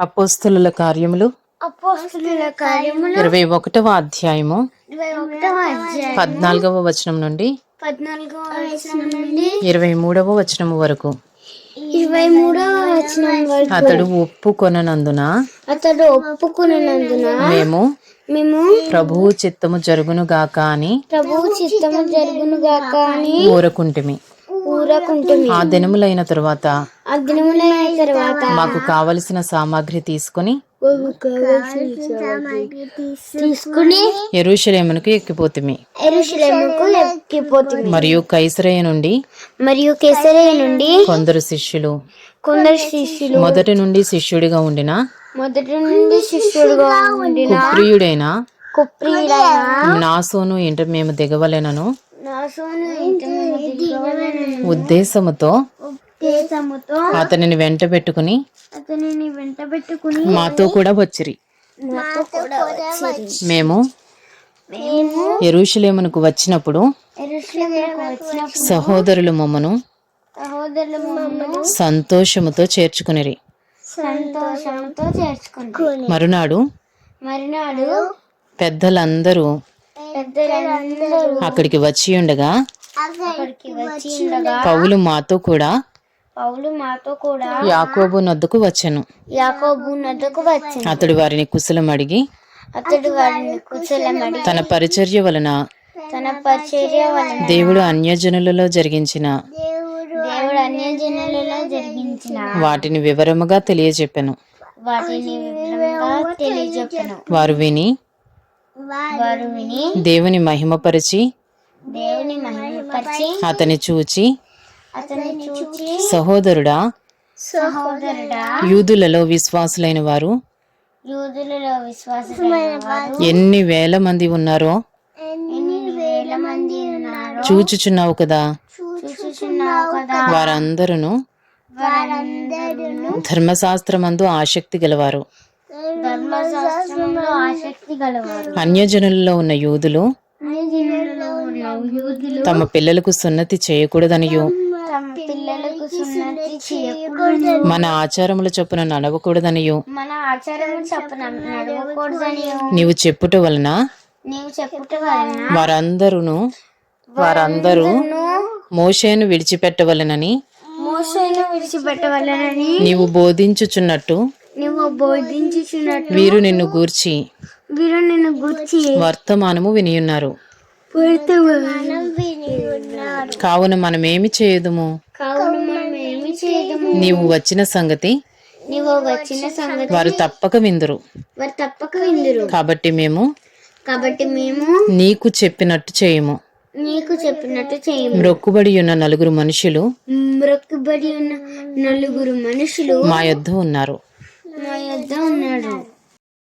అపోస్తుల కార్యములు? ఇరవై ఒకటవ అధ్యాయము. పద్నాలుగవ వచనం నుండి? ఇరవై మూడవ వచనం వరకు. ఇరవై మూడవ వచనం అతడు ఒప్పుకొననందున అతడు ఒప్పుకున్నందున మేము మేము ప్రభువు చిత్తము జరుగునుగాక అని ప్రభువు చిత్తము జరుగును గాక అని ఊరకుంటిమి. ఊరకుంటుంది ఆ దినములైన తరువాత ఆ దినములైన తర్వాత మాకు కావలసిన సామాగ్రి తీసుకుని తీసుకుని ఎరుషలేమునకు ఎక్కిపోతిమి. ఎరుషలేముకు ఎక్కిపోతుంది మరియు కైసరయ నుండి మరియు కేసరయ్య నుండి కొందరు శిష్యులు. కొందరు శిష్యులు. మొదటి నుండి శిష్యుడిగా ఉండిన మొదటి నుండి శిష్యుడుగా ఉండిన ప్రియుడైన కుప్రియుడైన నాసోను ఇంట మేము దిగవలెనని. ఉద్దేశముతో ఉద్దేశముతో అతనిని వెంట పెట్టుకుని అతనిని వెంట పెట్టుకుని మాతో కూడా వచ్చిరి. మేము మేము ఎరుషలేమునకు వచ్చినప్పుడు సహోదరులు మమ్మను సంతోషముతో చేర్చుకునిరి. సంతోషంతో చేర్చుకుంటారు మరునాడు మరునాడు పెద్దలందరూ అక్కడికి వచ్చి ఉండగా అక్కడికి వచ్చి ఉండగా పౌలు మాతో కూడా పౌలు మాతో కూడా యాకోబు నొద్దకు వచ్చెను. యాకోబు నద్దకు వచ్చింది అతడు వారిని కుశలం అడిగి అతడు వారిని కుశలమడి తన పరిచర్య వలన తన పరిచర్య వలన దేవుడు అన్యజనులలో జరిగించిన దేవుడు అన్యజనులలో జరిగించిన వాటిని వివరముగా తెలియజెప్పెను. వాటిని వివరంగా తెలియజెప్పను. వారు విని దేవుని మహిమపరిచి దేవుని మహిమపరిచి అతని చూచి అతన్ని చూచి సహోదరుడా సహోదరుడా యూదులలో విశ్వాసులైన వారు యూదులలో విశ్వాసమైన వారు ఎన్ని వేల మంది ఉన్నారో ఎన్ని వేల మంది ఉన్నారు చూచుచున్నావు కదా. చూచుచున్నావు కదా. వారందరూ వారందరూ ధర్మశాస్త్రమందు ఆసక్తి గలవారు. అన్యజనులలో ఉన్న యూదులు తమ పిల్లలకు సున్నతి చేయకూడదనియు. మన ఆచారముల చొప్పున నడవకూడదనియు. మన ఆచారము చప్పున నీవు చెప్పుట వలన నీవు చెప్పుట వలన వారందరూ వారందరూ మోషేను విడిచిపెట్టవలనని మోసను విడిచిపెట్టవలనని నీవు బోధించుచున్నట్టు బోధించుచున్నట్టు వీరు నిన్ను గూర్చి వీరు నిన్ను గుర్చి వర్తమానము వినియున్నారు. కావున మనమేమి చేయదుము? నీవు వచ్చిన సంగతి వచ్చిన సంగతి వారు తప్పక విందురు. వారు తప్పక విందురు. కాబట్టి మేము కాబట్టి మేము నీకు చెప్పినట్టు చేయము. నీకు చెప్పినట్టు చేయము. మ్రొక్కుబడి ఉన్న నలుగురు మనుషులు మ్రొక్కుబడి ఉన్న నలుగురు మనుషులు మా యొద్ద ఉన్నారు. మా యొద్ద ఉన్నాడు